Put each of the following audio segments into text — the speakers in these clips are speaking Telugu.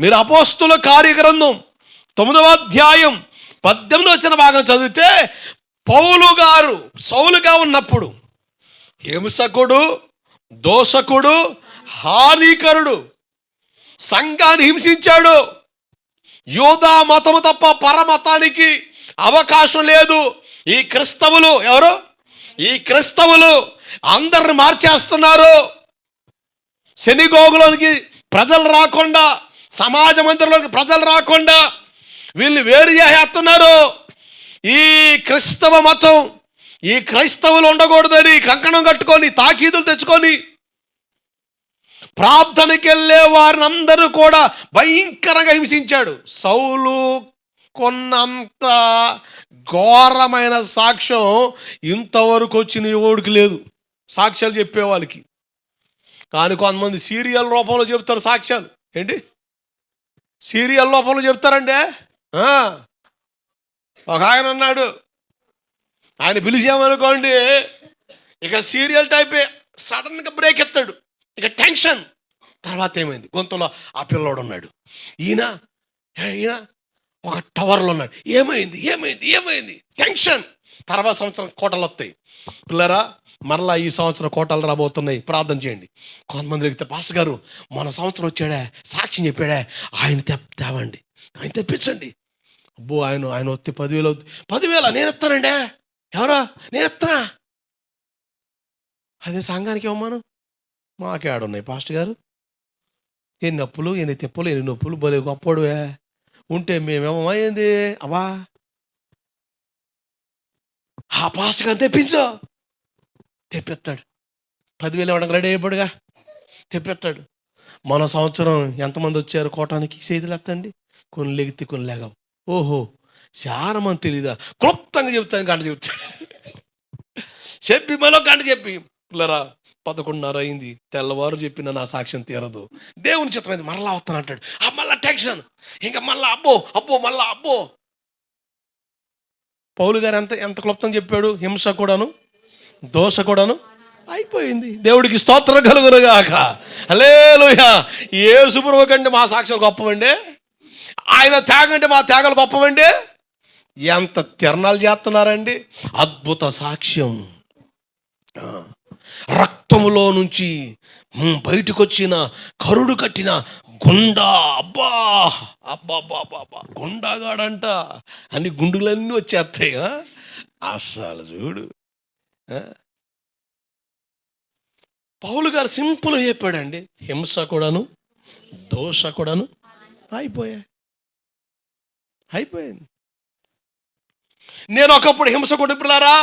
మీరు అపోస్తుల కార్యగ్రంథం తొమ్మిదవ అధ్యాయం పద్దెనిమిది వచ్చిన భాగం చదివితే పౌలు గారు సౌలుగా ఉన్నప్పుడు హింసకుడు దోషకుడు హానికరుడు సంఘాన్ని హింసించాడు. యోధా మతము తప్ప పరమతానికి అవకాశం లేదు. ఈ క్రిస్తవులు ఎవరు? ఈ క్రిస్తవులు అందరిని మార్చేస్తున్నారు. శనిగోగులోనికి ప్రజలు రాకుండా సమాజ మందిరంలోకి ప్రజలు రాకుండా వీళ్ళు వేరు చేసేస్తున్నారు. ఈ క్రైస్తవ మతం ఈ క్రైస్తవులు ఉండకూడదని కంకణం కట్టుకొని తాకీదులు తెచ్చుకొని ప్రార్థనకి వెళ్ళే వారిని అందరూ కూడా భయంకరంగా హింసించాడు. సౌలు కొన్నంత ఘోరమైన సాక్ష్యం ఇంతవరకు వచ్చిన ఎవడికి లేదు. సాక్ష్యాలు చెప్పే వాళ్ళకి. కానీ కొంతమంది సీరియల్ రూపంలో చెప్తారు సాక్ష్యాలు. ఏంటి? సీరియల్ లోపల చెప్తారండి ఒక ఆయన అన్నాడు ఆయన పిలిచామనుకోండి ఇక సీరియల్ టైపే సడన్గా బ్రేక్ ఎత్తాడు ఇక టెన్షన్. తర్వాత ఏమైంది? గొంతులో ఆ పిల్లోడు ఉన్నాడు. ఈయన ఈయన? ఒక టవర్లో ఉన్నాడు. ఏమైంది? ఏమైంది? ఏమైంది? టెన్షన్. తర్వాత సంవత్సరం కోటలు వస్తాయి పిల్లరా మరలా ఈ సంవత్సరం కోటలు రాబోతున్నాయి. ప్రార్థన చేయండి. కొంతమంది అడిగితే పాస్ గారు మన సంవత్సరం వచ్చాడా సాక్ష్యం చెప్పాడా ఆయన తెప్ తేవండి. ఆయన తెప్పించండి. అబ్బో ఆయన ఆయన వస్తే పదివేలు అవుతుంది పదివేల? నేను ఎత్తానండి? ఎవరా? నేను ఎత్తా అదే సంఘానికి ఇవ్వమాను మాకే ఆడున్నాయి పాస్టర్ గారు. ఎన్ని అప్పులు ఎన్ని తిప్పలు ఎన్ని నొప్పులు? భలే గొప్పడువే. ఉంటే మేమేమైంది అవా ఆ పాస్టర్ గారు తెప్పించు. తెప్పిస్తాడు. పదివేలు ఇవ్వడానికి రెడీ అయిపోడుగా. తెప్పిస్తాడు. మన సంవత్సరం ఎంతమంది వచ్చారు? కోటానికి చేతులు ఎత్తండి. కొన్ని లెగితే కొన్ని లేగవు. ఓహో చాలా తెలీదా? క్లుప్తంగా చెప్తాను గంట చెప్తా. చెప్పి మరో గంట చెప్పి. పిల్లరా పదకొండున్నర అయింది. తెల్లవారు చెప్పిన నా సాక్ష్యం తీరదు. దేవుని చిత్తమైంది మరలా వస్తాను అంటాడు. ఆ మళ్ళా టెన్షన్. ఇంకా మళ్ళా అబ్బో అబ్బో మళ్ళా అబ్బో. పౌలు గారు ఎంత ఎంత క్లుప్తం చెప్పాడు? హింస కూడాను. దోష కూడాను? అయిపోయింది. దేవుడికి స్తోత్రం కలుగునుగాక. అలేలుయా ఏ సుప్రభు కంటే మా సాక్ష్యాలు గొప్పవండి. ఆయన త్యాగం అంటే మా త్యాగాలు గొప్పవండి. ఎంత తిరణాలు చేస్తున్నారండి. అద్భుత సాక్ష్యం. రక్తములో నుంచి బయటకు వచ్చిన కరుడు కట్టిన గుండా. అబ్బా! అబ్బా అబ్బా అబ్బా అబ్బా. గుండాగాడంట. అన్ని గుండులన్నీ వచ్చేస్తాయి ఆ? అస్సలు చూడు? పౌలు గారు సింపుల్ చెప్పాడండి. హింస కూడాను దోష కూడాను అయిపోయా అయిపోయింది. నేను ఒకప్పుడు హింస కొడుపులారా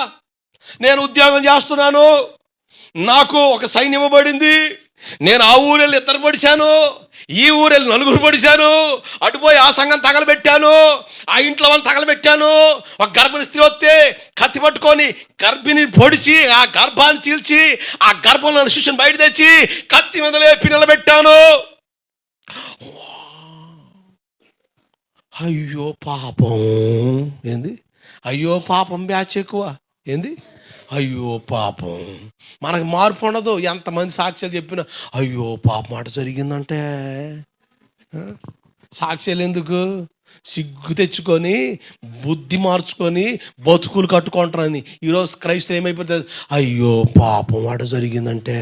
నేను ఉద్యోగం చేస్తున్నాను నాకు ఒక సైన్యం ఇవ్వబడింది నేను ఆ ఊరెళ్ళి ఇద్దరు పడిశాను ఈ ఊరెళ్ళి నలుగురు పొడిచాను. అటుపోయి ఆ సంఘం తగలబెట్టాను. ఆ ఇంట్లో వాళ్ళని తగలబెట్టాను. ఒక గర్భిణి స్త్రీ వస్తే కత్తి పట్టుకొని గర్భిణి పొడిచి ఆ గర్భాన్ని చీల్చి ఆ గర్భంలో శిష్యుని బయట తెచ్చి కత్తి మీద లేపి నిలబెట్టాను. అయ్యో పాపం. ఏంది? అయ్యో పాపం బ్యాచ్ ఎక్కువ. ఏంది? అయ్యో పాపం. మనకు మార్పు ఉండదు. ఎంతమంది సాక్ష్యాలు చెప్పినా అయ్యో పాపం మాట జరిగిందంటే. సాక్ష్యాలు ఎందుకు? సిగ్గు తెచ్చుకొని బుద్ధి మార్చుకొని బతుకులు కట్టుకుంటారని. ఈరోజు క్రైస్తవ ఏమైపోతుంది అయ్యో పాపం మాట జరిగిందంటే.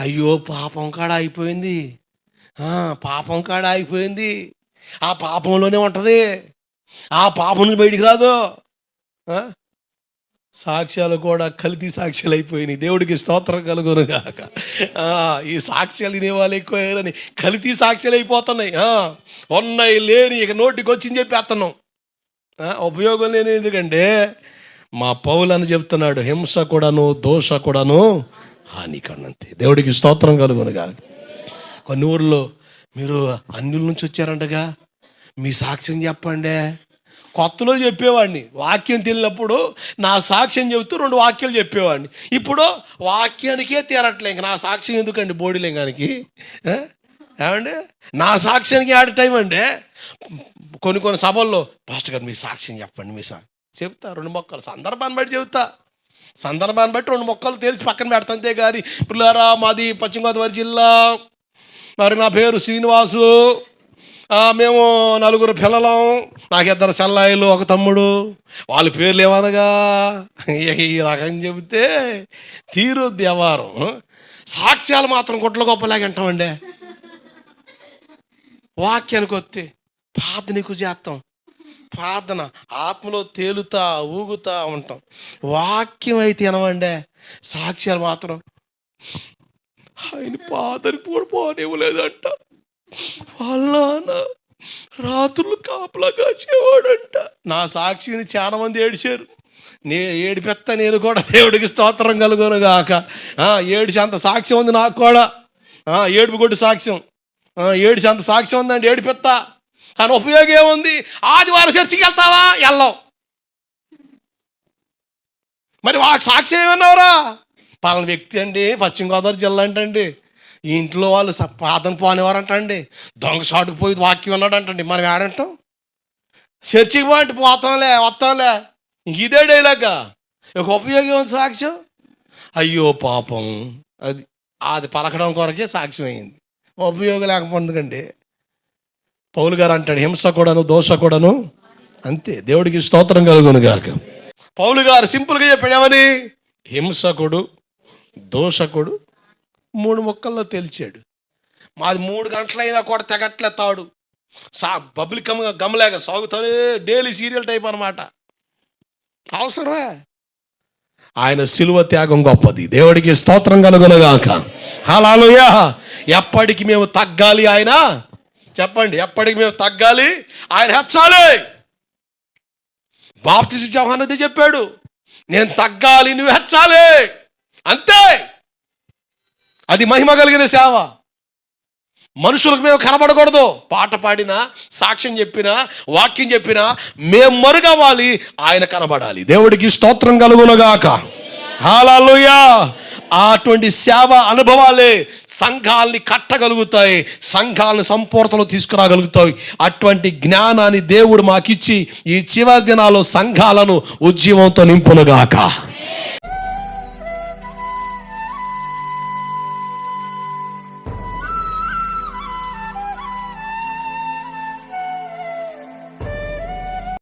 అయ్యో పాపం కాడ అయిపోయింది. పాపం కాడ అయిపోయింది. ఆ పాపంలోనే ఉంటుంది. ఆ పాపం నుంచి బయటికి రాదు. సాక్ష్యాలు కూడా కల్తీ సాక్ష్యాలు అయిపోయినాయి. దేవుడికి స్తోత్రం కలుగును కాక ఈ సాక్ష్యాలు వినేవాళ్ళు ఎక్కువని కల్తీ సాక్ష్యాలు అయిపోతున్నాయి. ఉన్నాయి లేని ఇక నోటికి వచ్చింది చెప్పి ఆ, ఉపయోగం లేని ఎందుకంటే మా పౌలు అని చెప్తున్నాడు హింస కూడాను దోష కూడాను హానికన్నంతే దేవుడికి స్తోత్రం కలుగును కాక కొన్ని ఊర్లో మీరు అన్యుల నుంచి వచ్చారంటగా? మీ సాక్ష్యం చెప్పండి. కొత్తలో చెప్పేవాడిని. వాక్యం తెలియనప్పుడు నా సాక్ష్యం చెబుతూ రెండు వాక్యాలు చెప్పేవాడిని. ఇప్పుడు వాక్యానికే తీరట్లే. ఇంక నా సాక్ష్యం ఎందుకండి బోడిలింగానికి ఏమండి? నా సాక్ష్యానికి ఆడ టైం అండి. కొన్ని కొన్ని సభల్లో పాస్టర్ గారు మీ సాక్ష్యం చెప్పండి మీ సా చెప్తా రెండు మొక్కలు. సందర్భాన్ని బట్టి చెబుతా. సందర్భాన్ని బట్టి రెండు మొక్కలు తెలిసి పక్కన పెడతాంతే గారి పిల్లారా మాది పశ్చిమ గోదావరి జిల్లా. మరి నా పేరు శ్రీనివాసు. మేము నలుగురు పిల్లలం నాకు ఇద్దరు ఒక తమ్ముడు. వాళ్ళ పేర్లు ఏమనగా? ఈ రకం చెబితే తీరు దేవారం. సాక్ష్యాలు మాత్రం గుట్ల గొప్పలాగా వింటామండి. వాక్యానికి వస్తే ప్రార్థనకు చేస్తాం. ప్రార్థన ఆత్మలో తేలుతా ఊగుతా ఉంటాం. వాక్యం అయితే వినమండే. సాక్ష్యాలు మాత్రం ఆయన పాదరికి కూడా పోనివ్వలేదంట వాళ్ళ రాత్రులు కాపలా కాచేవాడంట నా సాక్షిని చాలా మంది ఏడిచారు. నే ఏడిపెత్త నేను కూడా దేవుడికి స్తోత్రం కలుగును గాక. ఏడిచి అంత సాక్ష్యం ఉంది నాకు కూడా. ఏడుపు కొట్టు సాక్ష్యం. ఏడిచి అంత సాక్ష్యం ఉందండి ఏడిపెత్త. కానీ ఉపయోగం ఏముంది? ఆదివారం చర్చికి వెళ్తావా? వెళ్ళావు మరి వా సాక్ష్యం ఏమన్నావురా? పలాన వ్యక్తి అండి పశ్చిమ గోదావరి జిల్లా అంటండి. ఈ ఇంట్లో వాళ్ళు స- పోనేవారు అంటండి దొంగ సాటుకుపోయి వాక్యం అన్నాడు అంటండి మనం ఏడంటాం? చర్చికి పోండి పోతాంలే వస్తాంలే. ఇదే డైలాగా. ఒక ఉపయోగం ఉంది సాక్ష్యం? అయ్యో పాపం. అది అది పలకడం కొరకే సాక్ష్యం అయింది ఉపయోగం లేకపోతుందండి పౌలు గారు అంటాడు హింస కూడాను దోష కూడాను. అంతే. దేవుడికి స్తోత్రం కలుగును గాక. పౌలు గారు సింపుల్గా చెప్పాడు ఏమని హింసకుడు దోషకుడు మూడు మొక్కల్లో తెలిచాడు. మాది మూడు గంటలైనా కూడా తెగట్లే తాడు. సా పబ్లికమ్గా గమలేక సాగుతానే డైలీ సీరియల్ టైప్ అనమాట అవసరమే? ఆయన సిలువ త్యాగం గొప్పది. దేవుడికి స్తోత్రం కలుగునగాక. హలాలుయా ఎప్పటికి మేము తగ్గాలి ఆయన? చెప్పండి ఎప్పటికి మేము తగ్గాలి? ఆయన హెచ్చాలి! బాప్తిసి చౌహాన్ అది చెప్పాడు. నేను తగ్గాలి నువ్వు హెచ్చాలి! అంతే! అది మహిమ కలిగిన సేవ. మనుషులకు మేము కనబడకూడదు. పాట పాడినా సాక్ష్యం చెప్పినా వాక్యం చెప్పినా మేము మరుగవ్వాలి ఆయన కనబడాలి. దేవుడికి స్తోత్రం కలుగునగాక. హాలూయా అటువంటి సేవ అనుభవాలే సంఘాల్ని కట్టగలుగుతాయి. సంఘాలను సంపూర్తలో తీసుకురాగలుగుతాయి. అటువంటి జ్ఞానాన్ని దేవుడు మాకిచ్చి ఈ చివరి దినాల్లో సంఘాలను ఉద్యమంతో నింపునుగాక.